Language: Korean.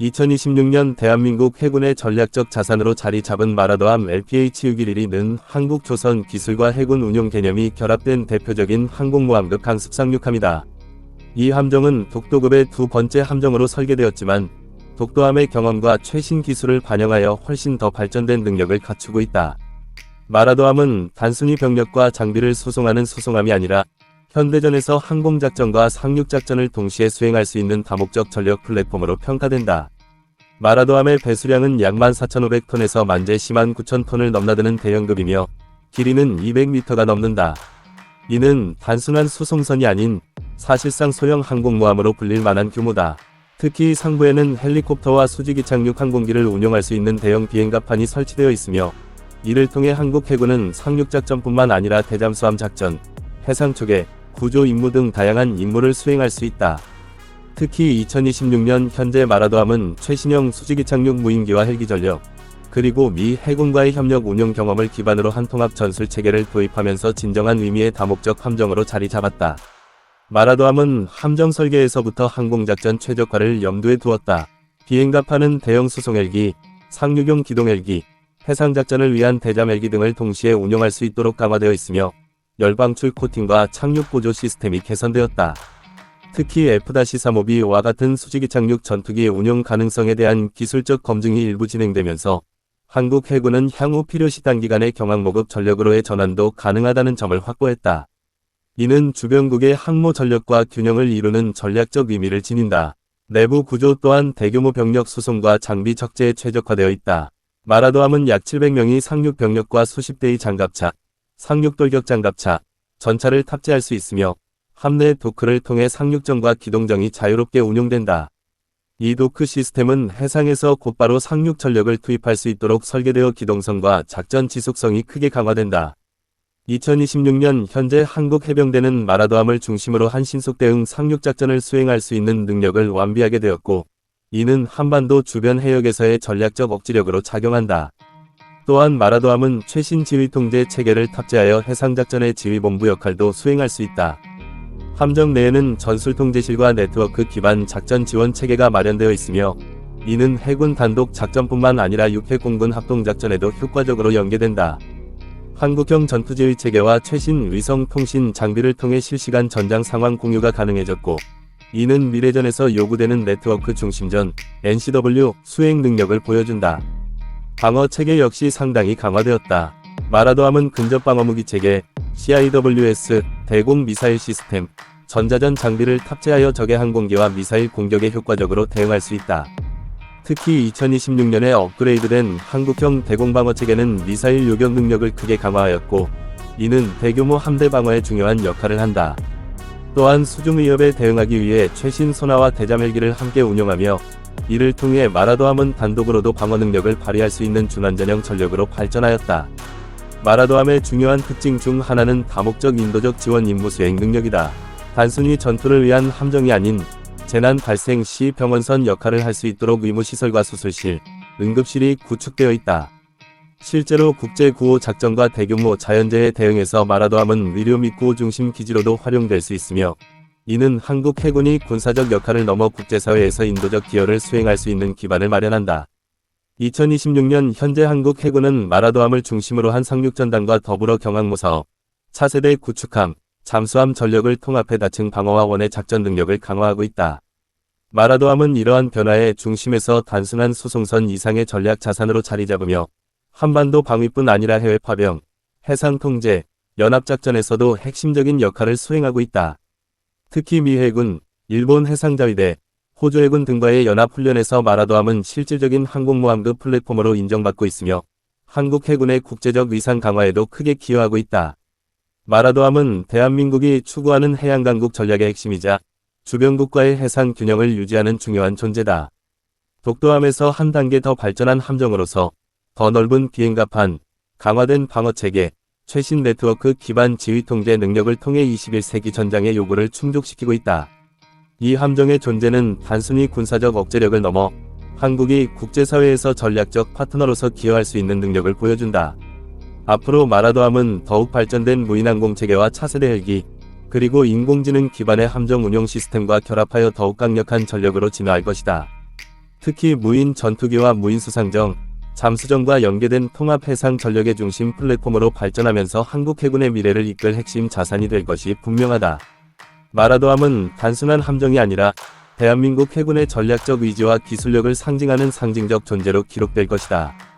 2026년 대한민국 해군의 전략적 자산으로 자리 잡은 마라도함 LPH-611는 한국 조선 기술과 해군 운용 개념이 결합된 대표적인 항공모함급 강습 상륙함이다. 이 함정은 독도급의 두 번째 함정으로 설계되었지만 독도함의 경험과 최신 기술을 반영하여 훨씬 더 발전된 능력을 갖추고 있다. 마라도함은 단순히 병력과 장비를 수송하는 수송함이 아니라 현대전에서 항공작전과 상륙작전을 동시에 수행할 수 있는 다목적 전력 플랫폼으로 평가된다. 마라도함의 배수량은 약 14,500톤에서 만재 10만 9,000톤을 넘나드는 대형급이며 길이는 200m가 넘는다. 이는 단순한 수송선이 아닌 사실상 소형 항공모함으로 불릴 만한 규모다. 특히 상부에는 헬리콥터와 수직이 착륙 항공기를 운용할 수 있는 대형 비행갑판이 설치되어 있으며 이를 통해 한국 해군은 상륙작전뿐만 아니라 대잠수함 작전, 해상 초계, 구조 임무 등 다양한 임무를 수행할 수 있다. 특히 2026년 현재 마라도함은 최신형 수직이 착륙 무인기와 헬기 전력, 그리고 미 해군과의 협력 운용 경험을 기반으로 한 통합 전술 체계를 도입하면서 진정한 의미의 다목적 함정으로 자리 잡았다. 마라도함은 함정 설계에서부터 항공작전 최적화를 염두에 두었다. 비행갑하는 대형 수송 헬기, 상륙용 기동 헬기, 해상작전을 위한 대잠 헬기 등을 동시에 운용할 수 있도록 강화되어 있으며 열방출 코팅과 착륙 보조 시스템이 개선되었다. 특히 F-35B와 같은 수직이 착륙 전투기 운용 가능성에 대한 기술적 검증이 일부 진행되면서 한국 해군은 향후 필요시 단기간의 경항모급 전력으로의 전환도 가능하다는 점을 확보했다. 이는 주변국의 항모 전력과 균형을 이루는 전략적 의미를 지닌다. 내부 구조 또한 대규모 병력 수송과 장비 적재에 최적화되어 있다. 마라도함은 약 700명이 상륙 병력과 수십 대의 장갑차, 상륙 돌격 장갑차, 전차를 탑재할 수 있으며 함내 도크를 통해 상륙정과 기동정이 자유롭게 운용된다. 이 도크 시스템은 해상에서 곧바로 상륙 전력을 투입할 수 있도록 설계되어 기동성과 작전 지속성이 크게 강화된다. 2026년 현재 한국 해병대는 마라도함을 중심으로 한 신속 대응 상륙 작전을 수행할 수 있는 능력을 완비하게 되었고, 이는 한반도 주변 해역에서의 전략적 억지력으로 작용한다. 또한 마라도함은 최신 지휘 통제 체계를 탑재하여 해상작전의 지휘본부 역할도 수행할 수 있다. 함정 내에는 전술 통제실과 네트워크 기반 작전 지원 체계가 마련되어 있으며 이는 해군 단독 작전뿐만 아니라 육해 공군 합동 작전에도 효과적으로 연계된다. 한국형 전투지휘 체계와 최신 위성 통신 장비를 통해 실시간 전장 상황 공유가 가능해졌고 이는 미래전에서 요구되는 네트워크 중심전 NCW 수행 능력을 보여준다. 방어 체계 역시 상당히 강화되었다. 마라도함은 근접 방어 무기 체계, CIWS, 대공 미사일 시스템, 전자전 장비를 탑재하여 적의 항공기와 미사일 공격에 효과적으로 대응할 수 있다. 특히 2026년에 업그레이드된 한국형 대공방어 체계는 미사일 요격 능력을 크게 강화하였고, 이는 대규모 함대 방어에 중요한 역할을 한다. 또한 수중 위협에 대응하기 위해 최신 소나와 대잠 헬기를 함께 운용하며 이를 통해 마라도함은 단독으로도 방어 능력을 발휘할 수 있는 준환전형 전력으로 발전하였다. 마라도함의 중요한 특징 중 하나는 다목적 인도적 지원 임무 수행 능력이다. 단순히 전투를 위한 함정이 아닌 재난 발생 시 병원선 역할을 할 수 있도록 의무시설과 수술실, 응급실이 구축되어 있다. 실제로 국제 구호 작전과 대규모 자연재해 대응에서 마라도함은 의료 및 구호 중심 기지로도 활용될 수 있으며 이는 한국 해군이 군사적 역할을 넘어 국제사회에서 인도적 기여를 수행할 수 있는 기반을 마련한다. 2026년 현재 한국 해군은 마라도함을 중심으로 한 상륙전단과 더불어 경항모 사업, 차세대 구축함, 잠수함 전력을 통합해 다층 방어와 원의 작전 능력을 강화하고 있다. 마라도함은 이러한 변화의 중심에서 단순한 수송선 이상의 전략 자산으로 자리 잡으며 한반도 방위뿐 아니라 해외 파병, 해상 통제, 연합작전에서도 핵심적인 역할을 수행하고 있다. 특히 미 해군, 일본 해상자위대, 호주 해군 등과의 연합훈련에서 마라도함은 실질적인 항공모함급 플랫폼으로 인정받고 있으며 한국 해군의 국제적 위상 강화에도 크게 기여하고 있다. 마라도함은 대한민국이 추구하는 해양강국 전략의 핵심이자 주변국과의 해상 균형을 유지하는 중요한 존재다. 독도함에서 한 단계 더 발전한 함정으로서 더 넓은 비행갑판, 강화된 방어체계, 최신 네트워크 기반 지휘 통제 능력을 통해 21세기 전장의 요구를 충족시키고 있다. 이 함정의 존재는 단순히 군사적 억제력을 넘어 한국이 국제사회에서 전략적 파트너로서 기여할 수 있는 능력을 보여준다. 앞으로 마라도함은 더욱 발전된 무인항공 체계와 차세대 헬기, 그리고 인공지능 기반의 함정 운용 시스템과 결합하여 더욱 강력한 전력으로 진화할 것이다. 특히 무인 전투기와 무인 수상정, 잠수정과 연계된 통합 해상 전력의 중심 플랫폼으로 발전하면서 한국 해군의 미래를 이끌 핵심 자산이 될 것이 분명하다. 마라도함은 단순한 함정이 아니라 대한민국 해군의 전략적 의지와 기술력을 상징하는 상징적 존재로 기록될 것이다.